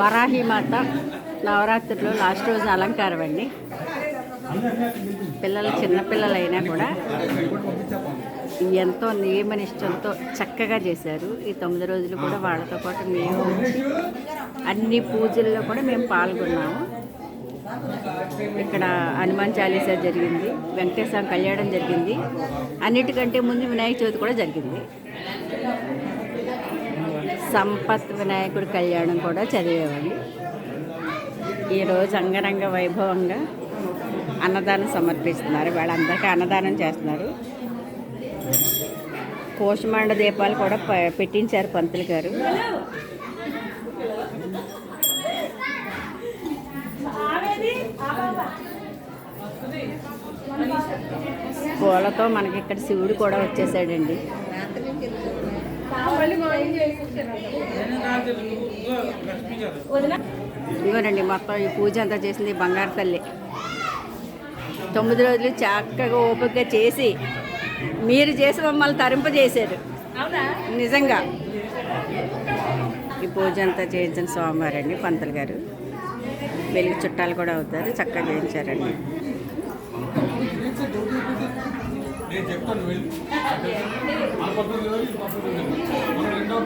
Varahimata నవరాత్రిలో last రోజు అలంకారం అండి. పిల్లలు చిన్నపిల్లలైనా కూడా ఎంతో నియమనిష్టంతో చక్కగా చేశారు. ఈ తొమ్మిది రోజులు కూడా వాళ్ళతో పాటు మేము అన్ని పూజల్లో కూడా మేము పాల్గొన్నాము. ఇక్కడ హనుమాన్ చాలీసా జరిగింది వెంకటేశ్వర కళ్యాణం జరిగింది. అన్నిటికంటే ముందు వినాయక చవితి కూడా జరిగింది. సంపత్ వినాయకుడి కళ్యాణం కూడా చదివేవాడిని. ఈరోజు అంగరంగ వైభవంగా అన్నదానం సమర్పిస్తున్నారు. వాళ్ళందరికీ అన్నదానం చేస్తున్నారు. కోశమాండ దీపాలు కూడా పెట్టించారు పంతులు గారు. పూలతో మనకి ఇక్కడ శివుడు కూడా వచ్చేసాడండి. ఇవ్వనండి మొత్తం ఈ పూజ అంతా చేసింది బంగారు తల్లి. తొమ్మిది రోజులు చక్కగా ఓపికగా చేసి మీరు చేసి మమ్మల్ని తరింపజేశారు. నిజంగా. ఈ పూజ అంతా చేయించిన స్వామివారండి పంతులు గారు. వెలుగు చుట్టాలు కూడా అవుతారు చక్కగా చేయించారండి. చెప్తాను వెళ్ళి ఆ పక్కన లేదు, పక్కన లేదు. మనం రెండో